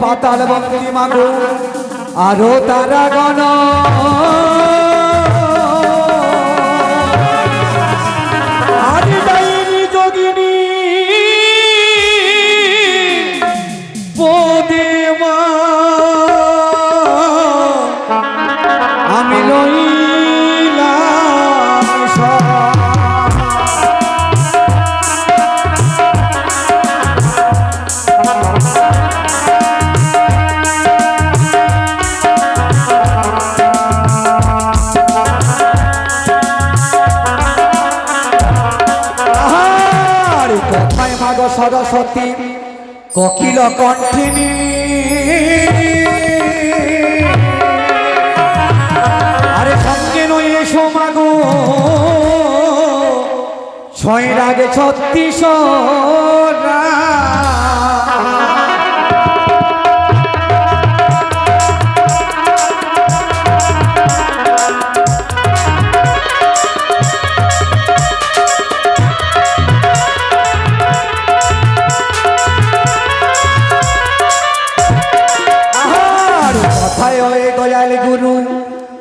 পাতাল বন্দি মাগো আরও তারা গণ। সরস্বতী ককিল কণ্ঠিনী। আরে সঙ্গে নই এসো মাগো ছয় রাগে ছত্রিশ। কথায় হয়ে দয়াল গুরু,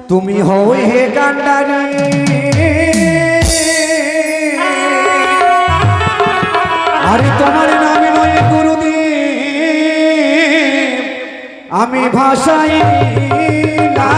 তুমি হও হে কান্ডারি। আরে তোমার নামে নয় গুরুদেব, আমি ভাষাই না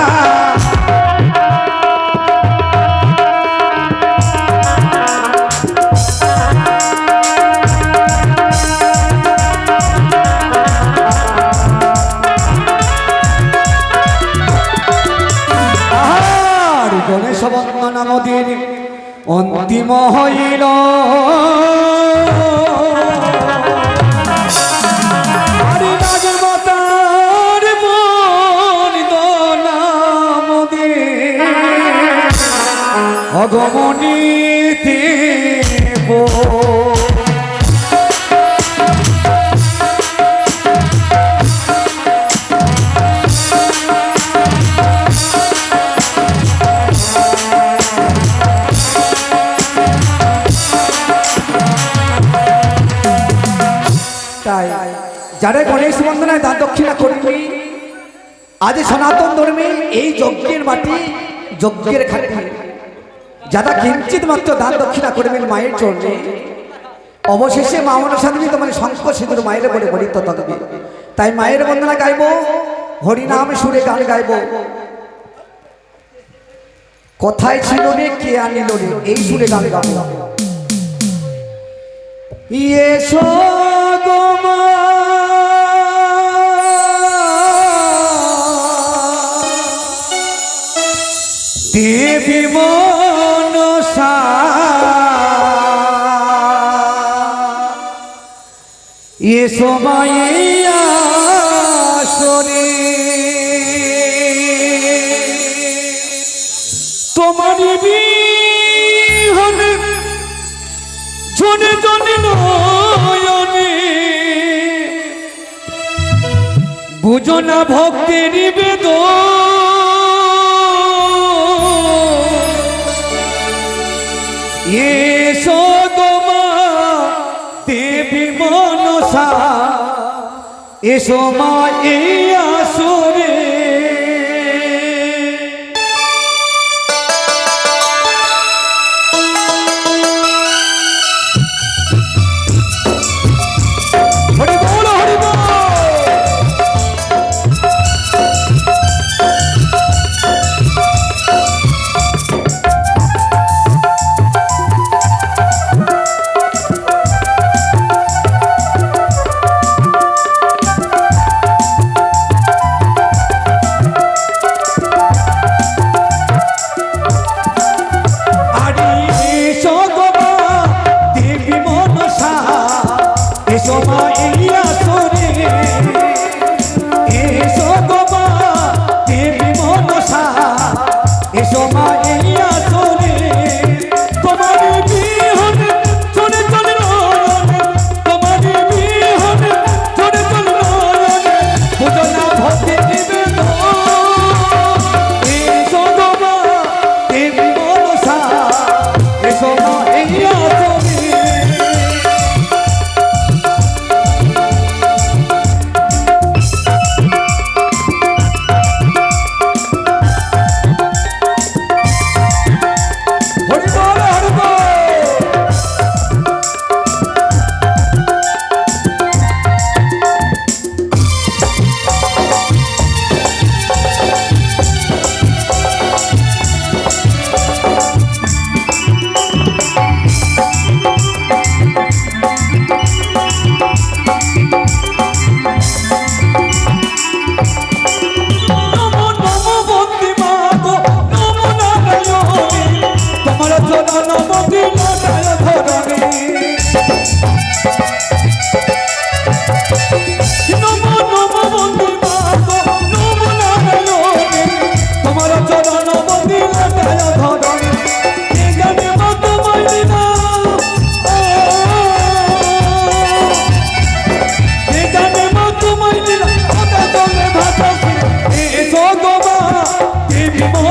যারা গণেশ বন্দনায় দান দক্ষিণা করবি আজ সনাতন ধর্মে এই যজ্ঞের মাটি যজ্ঞের খাটি। যারা কিঞ্চিত মাত্র দান দক্ষিণা করবেন মায়ের চরণে, অবশেষে মা মনসাদেবী তোমার শঙ্খ সিঁদুর মায়ের বলে বলিত থাকবে তাই মায়ের বন্দনা গাইব, হরিনাম সুরে গান গাইব। কোথায় ছিল রে, কে আনিল রে, এই সুরে গান গাবো এসো গো মা। এসো মাইয়া সরে তোমার বিহনে জনে জনে নয়নে। বুঝো না ভক্তের বেদ এসো এসো মা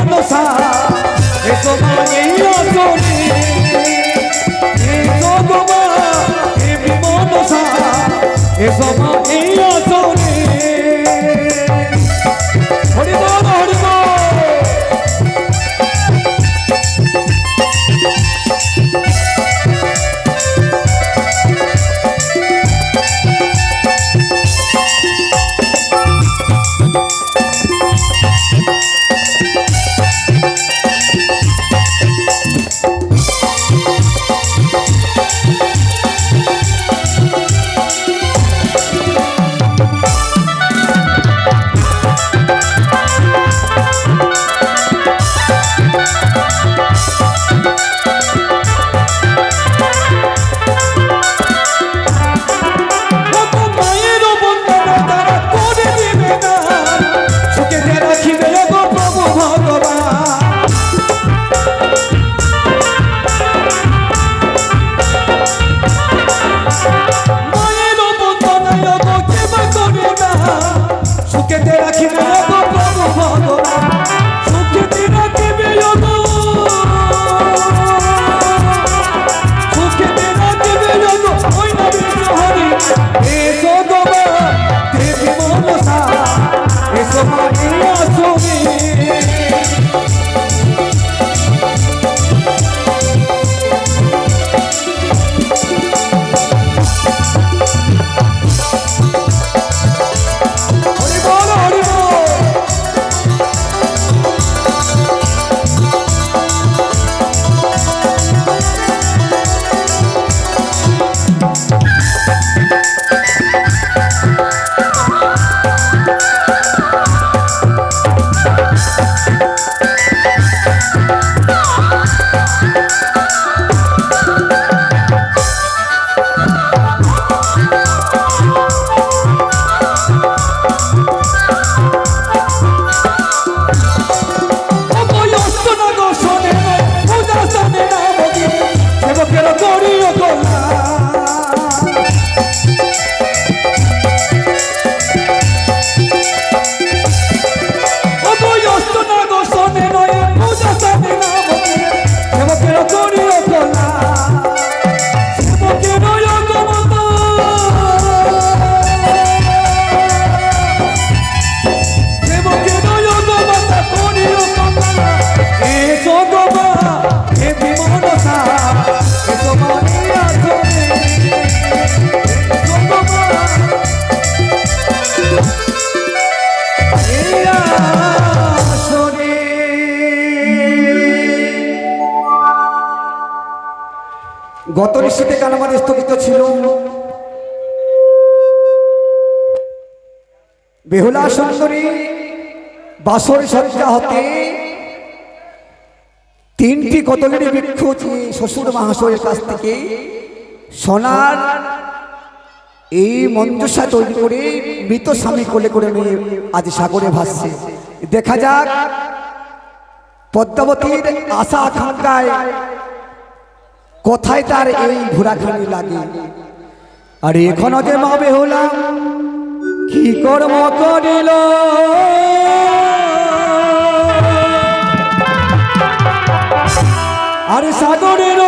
দোষা এ তোমার এই অসনে গত ঋষিতে গান আমাদের স্থগিত ছিল। বেহুলা সুন্দরী বাসর সজ্জা হতে তিনটি কতলের বৃক্ষ শ্বশুর মহাশয়ের কাছ থেকে সোনার এই মঞ্জসা তৈরি করে মৃত স্বামী কোলে করে নিয়ে আজ সাগরে ভাসছে। দেখা যাক পদ্মাবতীর আশা আকাঙ্ক্ষায় কোথায় তার এই ঘোরাখানি লাগে? আর এখনও যে মাবে হলাম কি কর্ম করিল? আর সাগরের